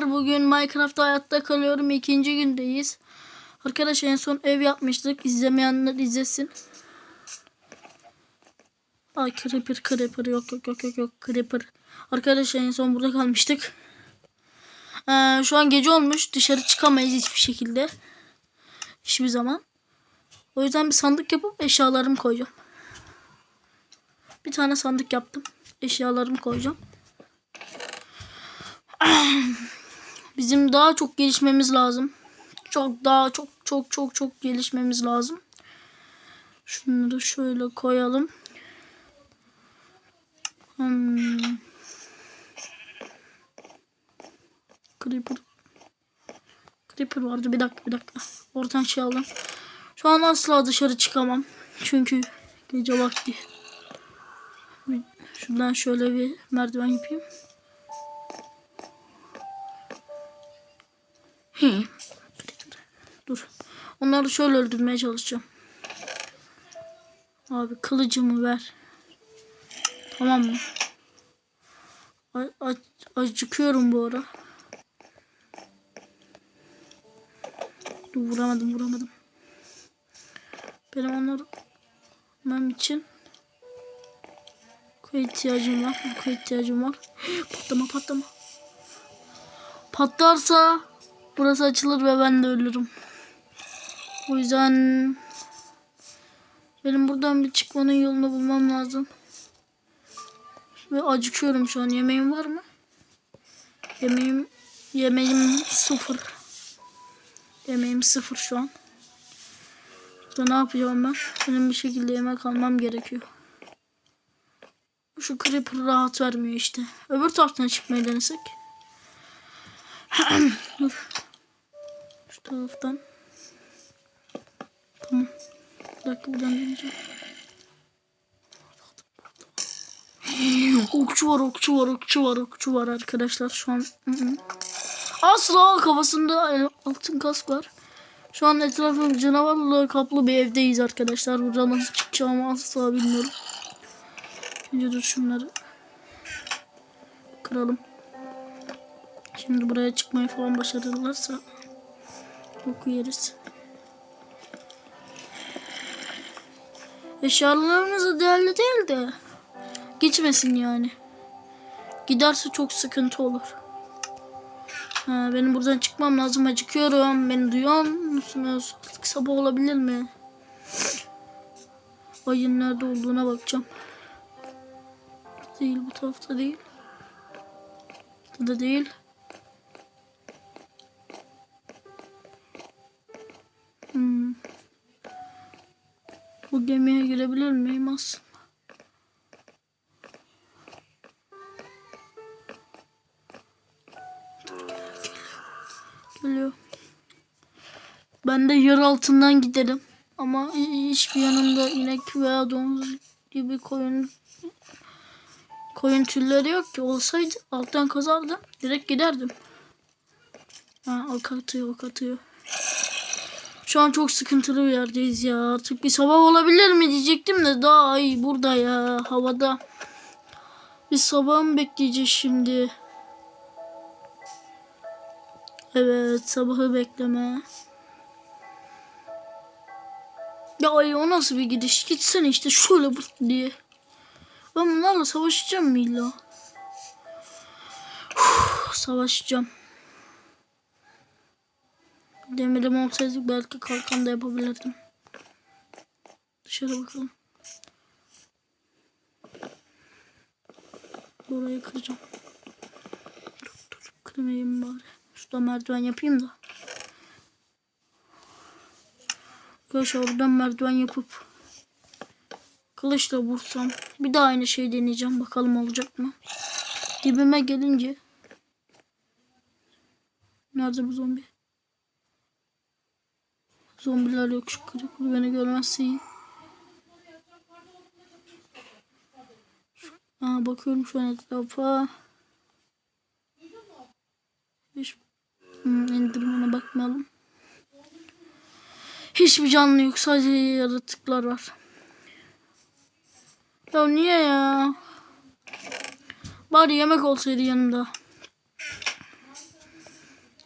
Bugün Minecraft'ta hayatta kalıyorum. ikinci gündeyiz. Arkadaşlar en son ev yapmıştık. İzlemeyenler izlesin. Ay creeper creeper yok yok yok yok yok creeper. Arkadaşlar en son burada kalmıştık. Ee, şu an gece olmuş. Dışarı çıkamayız hiçbir şekilde. Hiçbir zaman. O yüzden bir sandık yapıp eşyalarımı koyacağım. Bir tane sandık yaptım. Eşyalarımı koyacağım. Bizim daha çok gelişmemiz lazım. Çok daha çok çok çok çok gelişmemiz lazım. Şunları şöyle koyalım. Hmm. Creeper. Creeper vardı. Bir dakika bir dakika. Oradan şey aldım. Şu an asla dışarı çıkamam. Çünkü gece vakti. Şuradan şöyle bir merdiven yapayım. Onları şöyle öldürmeye çalışacağım. Abi kılıcımı ver. Tamam mı? A- acıkıyorum bu ara. Dur vuramadım vuramadım. Benim onları ben için koy ihtiyacım var. Koy ihtiyacım var. patlama patlama. Patlarsa burası açılır ve ben de ölürüm. O yüzden benim buradan bir çıkmanın yolunu bulmam lazım. Ve acıkıyorum şu an. Yemeğim var mı? Yemeğim yemeğim sıfır. Yemeğim sıfır şu an. Da ne yapacağım ben? Benim bir şekilde yemek almam gerekiyor. Şu creeper rahat vermiyor işte. Öbür taraftan çıkmayı denesek. Dur. Şu taraftan. Tamam. Bir dakika buradan deneyeceğim. Okçu var, okçu var, okçu var, okçu var arkadaşlar şu an. Asla kafasında altın kask var. Şu an etrafım canavarla kaplı bir evdeyiz arkadaşlar. Buradan nasıl çıkacağımı asla bilmiyorum. Önce dur şunları kıralım. Şimdi buraya çıkmayı falan başarırlarsa boku yeriz. Eşyalarımız da değerli değil de gitmesin yani. Giderse çok sıkıntı olur. Ha, benim buradan çıkmam lazım. Acıkıyorum. Beni duyuyor musunuz? Artık sabah olabilir mi? Ayın nerede olduğuna bakacağım. Değil bu tarafta değil. Burada değil. Bu gemiye girebilir miyim aslında? Geliyor. Ben de yer altından giderim. Ama hiçbir yanımda inek veya domuz gibi koyun koyun tülleri yok ki. Olsaydı alttan kazardım. Direkt giderdim. Ha, ok atıyor, ok atıyor. Şu an çok sıkıntılı bir yerdeyiz ya. Artık bir sabah olabilir mi diyecektim de daha ay burada ya havada. Bir sabah mı bekleyeceğiz şimdi? Evet sabahı bekleme. Ya ay o nasıl bir gidiş? Gitsene işte şöyle vur diye. Ben bunlarla savaşacağım mı illa? Uf, savaşacağım. Demirim olsaydı belki kalkan da yapabilirdim. Dışarı bakalım. Burayı kıracağım. Dur dur kırmayayım bari. Şurada merdiven yapayım da. Arkadaşlar oradan merdiven yapıp kılıçla vursam bir daha aynı şeyi deneyeceğim. Bakalım olacak mı? Dibime gelince Nerede bu zombi? Zombiler yok şu kırık beni görmezse iyi. Aa, bakıyorum şu an etrafa. Hiç hmm, endirmana bakmayalım. Hiçbir canlı yok. Sadece yaratıklar var. Ya niye ya? Bari yemek olsaydı yanımda.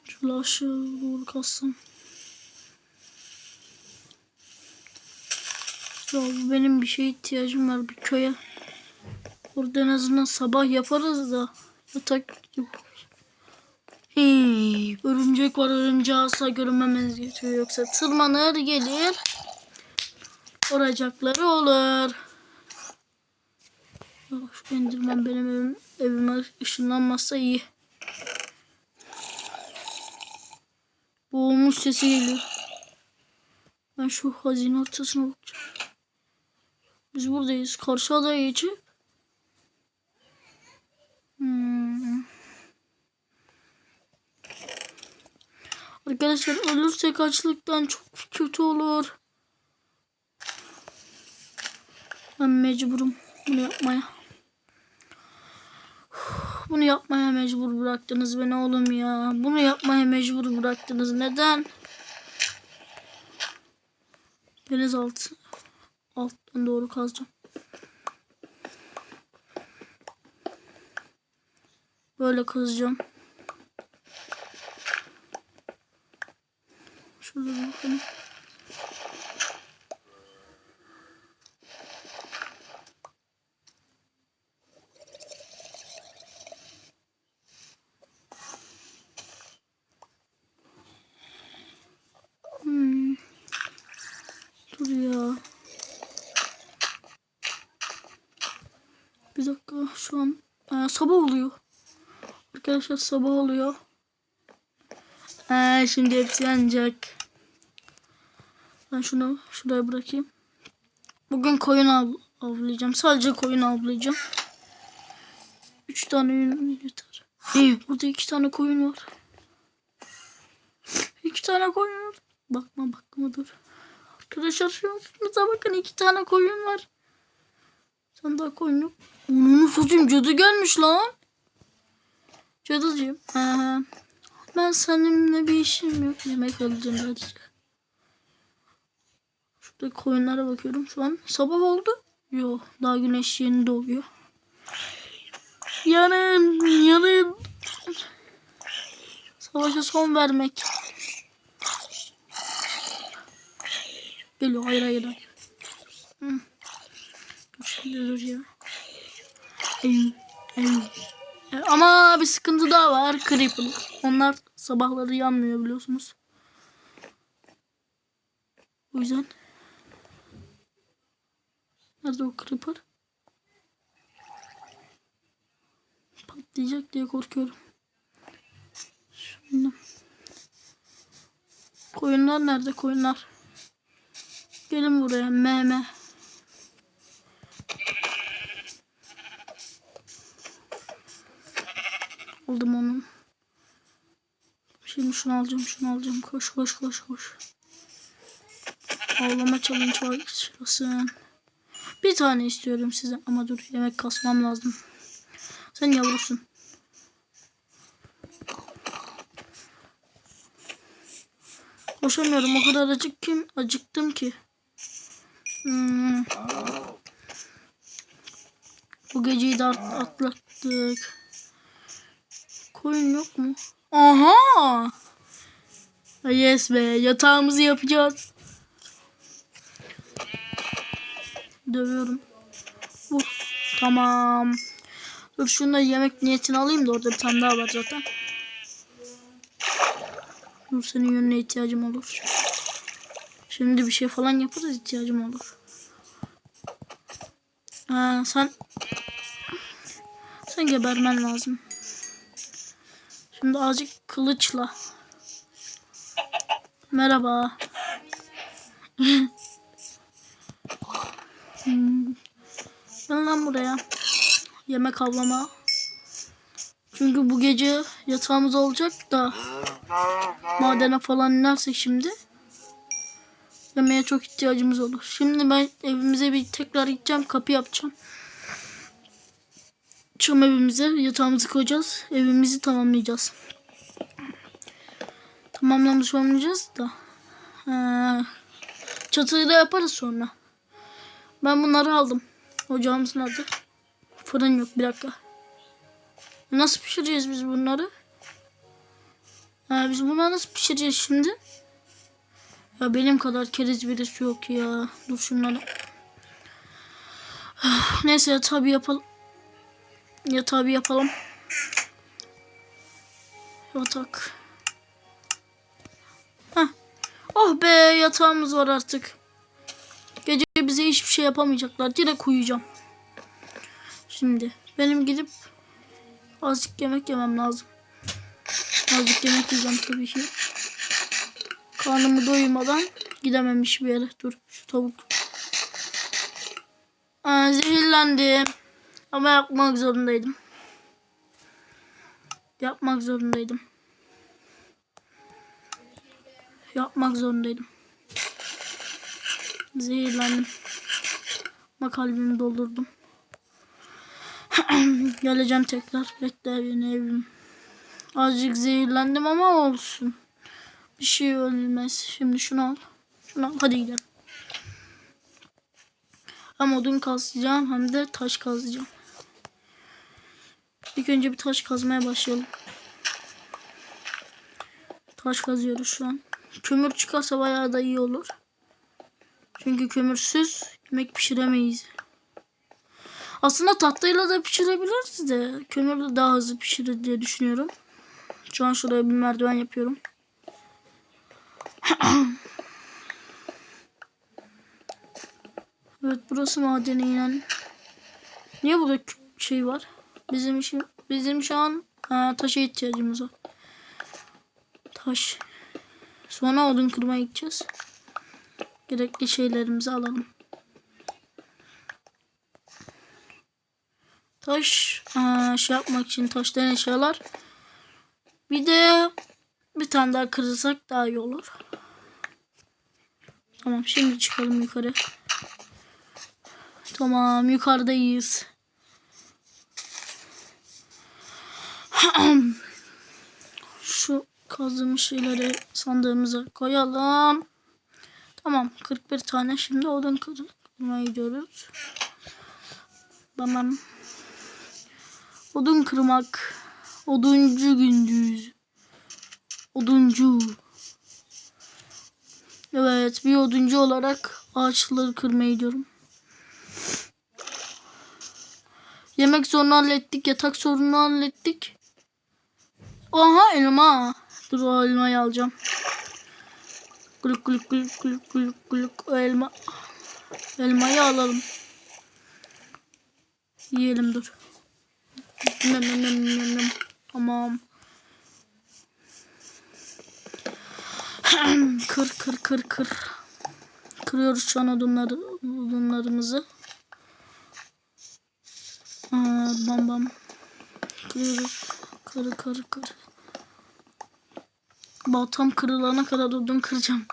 Şöyle aşağı doğru kalsam. Ya benim bir şeye ihtiyacım var bir köye. Orada en azından sabah yaparız da yatak. Hey, örümcek var örümceği asla görünmemeniz gerekiyor yoksa tırmanır gelir. Oracakları olur. Şu endirmen benim evim, evime ışınlanmazsa iyi. Boğulmuş sesi geliyor. Ben şu hazine ortasına bakacağım. Biz buradayız. Karşı adaya geçip. Hmm. Arkadaşlar ölürsek açlıktan çok kötü olur. Ben mecburum bunu yapmaya. Bunu yapmaya mecbur bıraktınız beni oğlum ya. Bunu yapmaya mecbur bıraktınız. Neden? Deniz altı. Doğru kazacağım. Böyle kazacağım. Şurada bakalım. Hmm. Dur ya. Bir dakika şu an Aa, sabah oluyor. Arkadaşlar sabah oluyor. Aa, şimdi hepsi yanacak. Ben şunu şuraya bırakayım. Bugün koyun av, avlayacağım. Sadece koyun avlayacağım. Üç tane yün yeter. İyi burada iki tane koyun var. İki tane koyun var. Bakma bakma dur. Arkadaşlar şu şunuza bakın iki tane koyun var. Sen koyun yok. Onu satayım cadı gelmiş lan. Cadıcığım. Ee, ben seninle bir işim yok. Yemek alacağım sadece. Şurada koyunlara bakıyorum şu an. Sabah oldu. Yo daha güneş yeni doğuyor. Yanın yanın. Savaşa son vermek. Geliyor hayır hayır hayır. Hı. Şimdi Ama bir sıkıntı daha var. Creeper. Onlar sabahları yanmıyor biliyorsunuz. O yüzden. Nerede o Creeper? Patlayacak diye korkuyorum. Şimdi. Koyunlar nerede koyunlar? Gelin buraya meme. Aldım onu. Şimdi şunu alacağım, şunu alacağım. Koş, koş, koş, koş. Avlama challenge başlasın. Bir tane istiyorum size ama dur yemek kasmam lazım. Sen yavrusun. Koşamıyorum o kadar acıktım, acıktım ki. Hmm. Bu geceyi de at- atlattık. Koyun yok mu? Aha! Yes be yatağımızı yapacağız. Dövüyorum. Vur. Tamam. Dur şunu da yemek niyetini alayım da orada bir tane daha var zaten. Dur senin yönüne ihtiyacım olur. Şimdi bir şey falan yaparız ihtiyacım olur. Ha, sen sen gebermen lazım. Şimdi azıcık kılıçla. Merhaba. Hmm. Gel lan buraya. Yemek avlama. Çünkü bu gece yatağımız olacak da madene falan inersek şimdi yemeğe çok ihtiyacımız olur. Şimdi ben evimize bir tekrar gideceğim. Kapı yapacağım. Çıkım evimize yatağımızı koyacağız. Evimizi tamamlayacağız. Tamamlamış olmayacağız da. Ee, çatıyı da yaparız sonra. Ben bunları aldım. Ocağımız nerede? Fırın yok bir dakika. Nasıl pişireceğiz biz bunları? Ha, biz bunu nasıl pişireceğiz şimdi? Ya benim kadar keriz birisi yok ya. Dur şunları. Neyse yatağı bir yapalım. Yatağı bir yapalım. Yatak. Heh. Oh be yatağımız var artık. Gece bize hiçbir şey yapamayacaklar. Direkt uyuyacağım. Şimdi benim gidip azıcık yemek yemem lazım. Azıcık yemek yiyeceğim tabii ki. Karnımı doyurmadan gidemem hiçbir yere. Dur şu tavuk. Aa, zehirlendim. Ama yapmak zorundaydım. Yapmak zorundaydım. Yapmak zorundaydım. Zehirlendim. Ama kalbimi doldurdum. Geleceğim tekrar. Bekle beni evim. Azıcık zehirlendim ama olsun. Bir şey ölmez. Şimdi şunu al. Şunu al. Hadi gidelim. Hem odun kazacağım hem de taş kazacağım. İlk önce bir taş kazmaya başlayalım. Taş kazıyoruz şu an. Kömür çıkarsa bayağı da iyi olur. Çünkü kömürsüz yemek pişiremeyiz. Aslında tatlıyla da pişirebiliriz de kömürle daha hızlı pişirir diye düşünüyorum. Şu an şuraya bir merdiven yapıyorum. evet burası madene inen. Niye burada şey var? Bizim işim bizim şu an ha, taşa ihtiyacımız var. Taş. Sonra odun kırmaya gideceğiz. Gerekli şeylerimizi alalım. Taş aa, şey yapmak için taştan eşyalar. Bir de bir tane daha kırırsak daha iyi olur. Tamam şimdi çıkalım yukarı. Tamam yukarıdayız. Şu kazdığımız şeyleri sandığımıza koyalım. Tamam 41 tane şimdi odun kır- kırmaya gidiyoruz. Tamam. Odun kırmak. Oduncu gündüz. Oduncu. Evet bir oduncu olarak ağaçları kırmaya gidiyorum. Yemek sorunu hallettik. Yatak sorunu hallettik. Aha elma. Dur o elmayı alacağım. Gülük gülük gülük gülük gülük. O elma. Elmayı alalım. Yiyelim dur. Nem nem nem nem. Tamam. kır kır kır kır. Kırıyoruz şu an odunları, odunlarımızı. Aa, bam bam. Kırıyoruz. Kır kır kır. Baltam kırılana kadar odun kıracağım.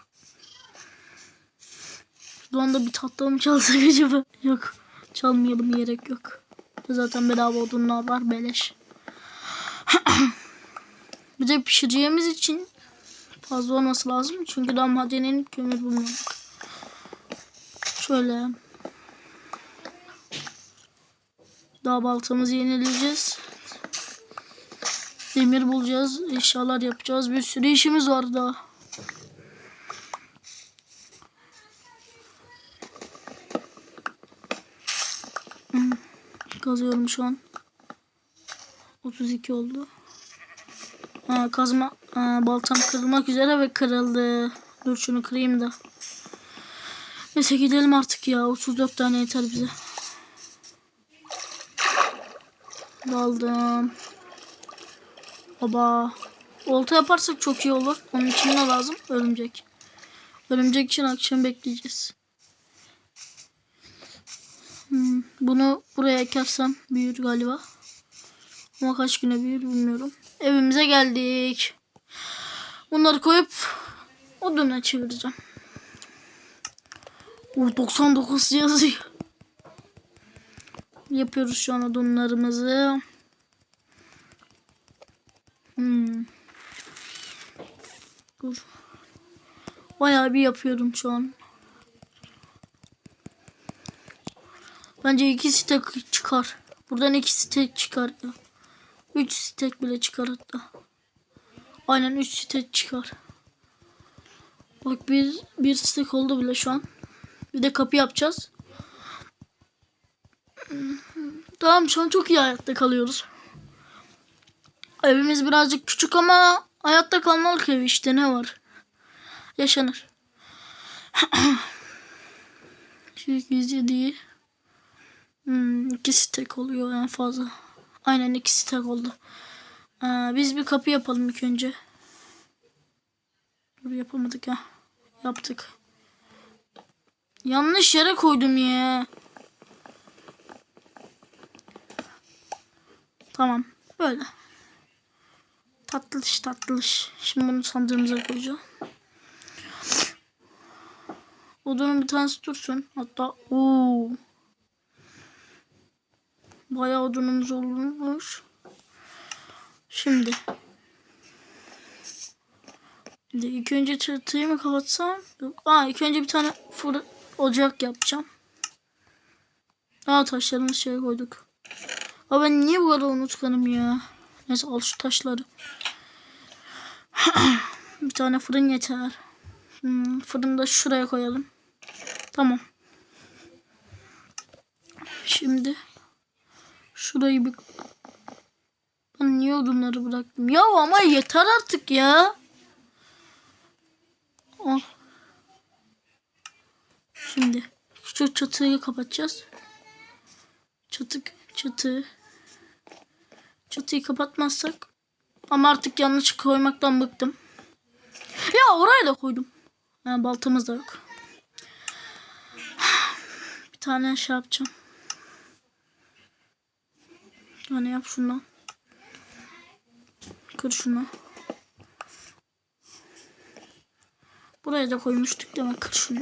Şu anda bir tatlı mı çalsak acaba? Yok. Çalmayalım gerek yok. Zaten bedava odunlar var beleş. bir de pişireceğimiz için fazla olması lazım. Çünkü daha madenin kömür bulmadık. Şöyle. Daha baltamızı yenileyeceğiz. Demir bulacağız. eşyalar yapacağız. Bir sürü işimiz var daha. Hmm, Kazıyorum şu an. 32 oldu. Ha, kazma ha, baltam kırılmak üzere ve kırıldı. Dur şunu kırayım da. Neyse gidelim artık ya. 34 tane yeter bize. Daldım. Baba. Olta yaparsak çok iyi olur. Onun için ne lazım? Örümcek. Örümcek için akşam bekleyeceğiz. Hmm, bunu buraya ekersem büyür galiba. Ama kaç güne büyür bilmiyorum. Evimize geldik. Bunları koyup oduna çevireceğim. O 99 yazıyor. Yapıyoruz şu an odunlarımızı. Hmm. Dur. Bayağı bir yapıyorum şu an. Bence iki stek çıkar. Buradan iki stek çıkar ya. Üç stek bile çıkar hatta. Aynen 3 stek çıkar. Bak bir, bir stek oldu bile şu an. Bir de kapı yapacağız. Tamam şu an çok iyi hayatta kalıyoruz. Evimiz birazcık küçük ama hayatta kalmalık ev işte ne var. Yaşanır. 8 değil. Hmm, ikisi tek oluyor en fazla. Aynen ikisi tek oldu. Ee, biz bir kapı yapalım ilk önce. Dur yapamadık ya. Yaptık. Yanlış yere koydum ya. Tamam. Böyle. Tatlış tatlış. Şimdi bunu sandığımıza koyacağım. Odunun bir tanesi dursun. Hatta ooo. Bayağı odunumuz olmuş. Şimdi. Şimdi ilk önce çatıyı mı kapatsam? Yok. Aa ilk önce bir tane fır ocak yapacağım. Aa taşlarımızı şey koyduk. Aa ben niye bu kadar unutkanım ya? Neyse al şu taşları. Bir tane fırın yeter. Hmm, fırını da şuraya koyalım. Tamam. Şimdi şurayı bir ben niye odunları bıraktım? Ya ama yeter artık ya. Oh. Şimdi şu çatıyı kapatacağız. Çatı çatı. Çatıyı kapatmazsak ama artık yanlış koymaktan bıktım. Ya oraya da koydum. Ha, baltamız da yok. Bir tane şey yapacağım. Yani yap şundan. Kır şunu. Buraya da koymuştuk değil mi? Kır şunu.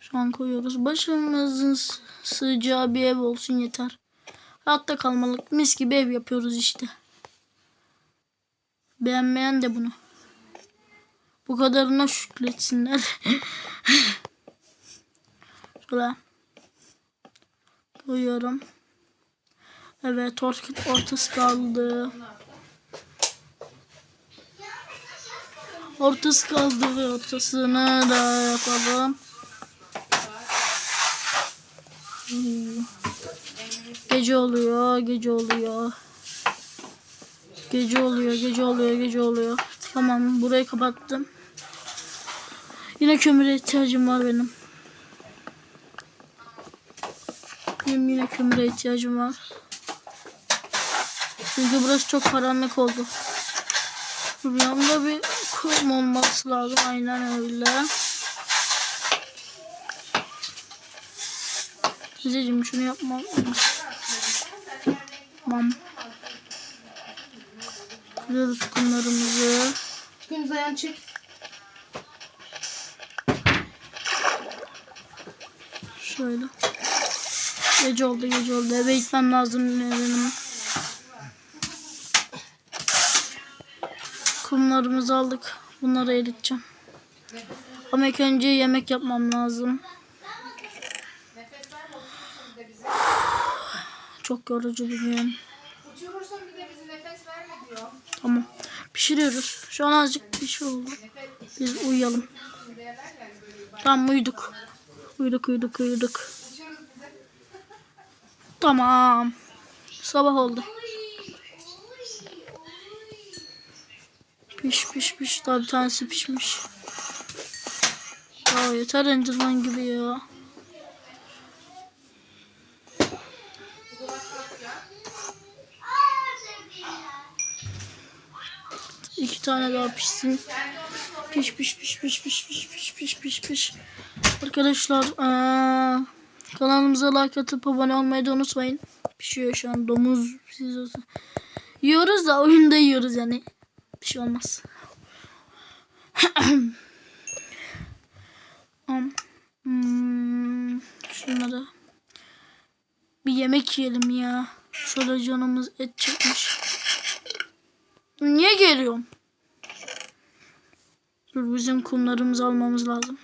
Şu an koyuyoruz. Başımızın sığacağı bir ev olsun yeter. Hayatta kalmalık mis gibi ev yapıyoruz işte. Beğenmeyen de bunu. Bu kadarına şükretsinler. Şöyle. Koyuyorum. Evet orta, ortası kaldı. Ortası kaldı ve ortasını da yapalım. Hmm. Gece oluyor, gece oluyor. Gece oluyor, gece oluyor, gece oluyor. Tamam, burayı kapattım. Yine kömüre ihtiyacım var benim. Benim yine kömüre ihtiyacım var. Çünkü burası çok karanlık oldu. Yanımda bir kum olması lazım. Aynen öyle. Zicim şunu yapmam. Tamam. Kırıyoruz kumlarımızı. Çıkın Zayan çık. Şöyle. Gece oldu gece oldu. Eve gitmem lazım benim. Kumlarımızı aldık. Bunları eriteceğim. Ama ilk önce yemek yapmam lazım. Çok yorucu bir gün. Tamam. Pişiriyoruz. Şu an azıcık bir şey oldu. Biz uyuyalım. Tamam uyuduk. Uyuduk uyuduk uyuduk. Tamam. Sabah oldu. Piş piş piş. Daha bir tanesi pişmiş. Ya yeter Enderman gibi ya. İki tane daha pişsin. Piş piş piş piş piş piş piş piş piş piş. Arkadaşlar eee, kanalımıza like atıp abone olmayı da unutmayın. Pişiyor şu an domuz siz. Yiyoruz da oyunda yiyoruz yani. Bir şey olmaz. Hmm, şunları bir yemek yiyelim ya. Şöyle canımız et çekmiş. Niye geliyorum? Dur bizim kumlarımızı almamız lazım.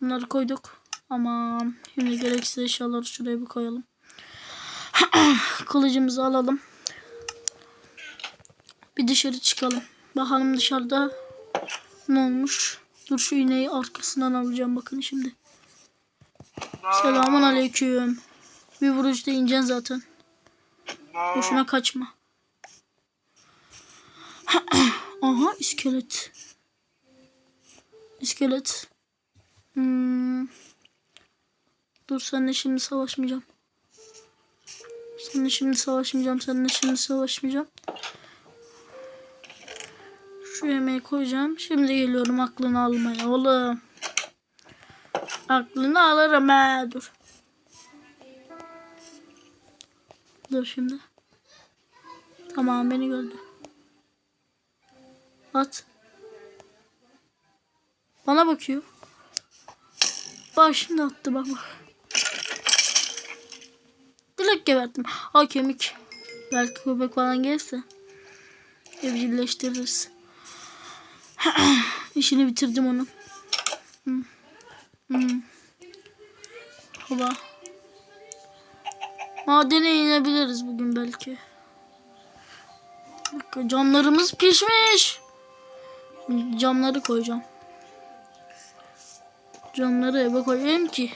Bunları koyduk. Ama şimdi gereksiz eşyaları şuraya bir koyalım. Kılıcımızı alalım. Bir dışarı çıkalım. Bakalım dışarıda ne olmuş. Dur şu iğneyi arkasından alacağım bakın şimdi. Selamun aleyküm. Bir vuruşta ineceksin zaten. Boşuna kaçma. Aha iskelet. İskelet. Hmm. Dur seninle şimdi savaşmayacağım. Seninle şimdi savaşmayacağım. Seninle şimdi savaşmayacağım. Şu yemeği koyacağım. Şimdi geliyorum aklını almaya oğlum. Aklını alırım ha. Dur. Dur şimdi. Tamam beni gördü. At. Bana bakıyor. Bak şimdi attı bak. Direkt geberttim. Ha kemik. Belki köpek falan gelirse. Evcilleştiririz. İşini bitirdim onun. Hmm. Hmm. Madene inebiliriz bugün belki. Dakika, Camlarımız pişmiş. Camları koyacağım. Camları eve koyayım ki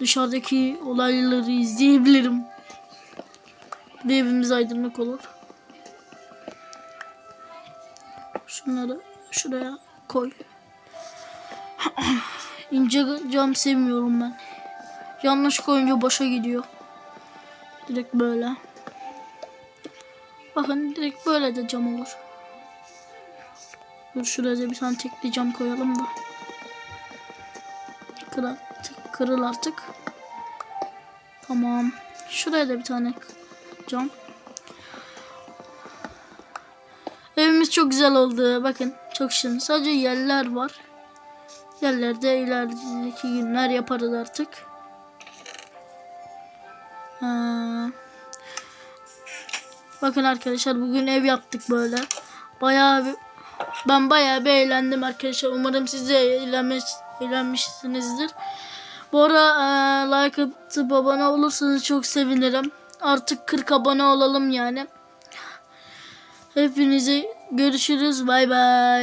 dışarıdaki olayları izleyebilirim. Ve evimiz aydınlık olur. Şunları şuraya koy. İnce cam sevmiyorum ben. Yanlış koyunca boşa gidiyor. Direkt böyle. Bakın direkt böyle de cam olur. Dur şuraya da bir tane tekli cam koyalım da. Kır artık, kırıl artık. Tamam. Şuraya da bir tane cam. Evimiz çok güzel oldu. Bakın çok şirin. Sadece yerler var. Yerlerde ilerideki günler yaparız artık. Ee, bakın arkadaşlar bugün ev yaptık böyle. Bayağı bir, ben bayağı bir eğlendim arkadaşlar. Umarım siz de eğlenmiş, eğlenmişsinizdir. Bu ara e, like atıp abone olursanız çok sevinirim. Artık 40 abone olalım yani. Hepinize görüşürüz. Bay bay.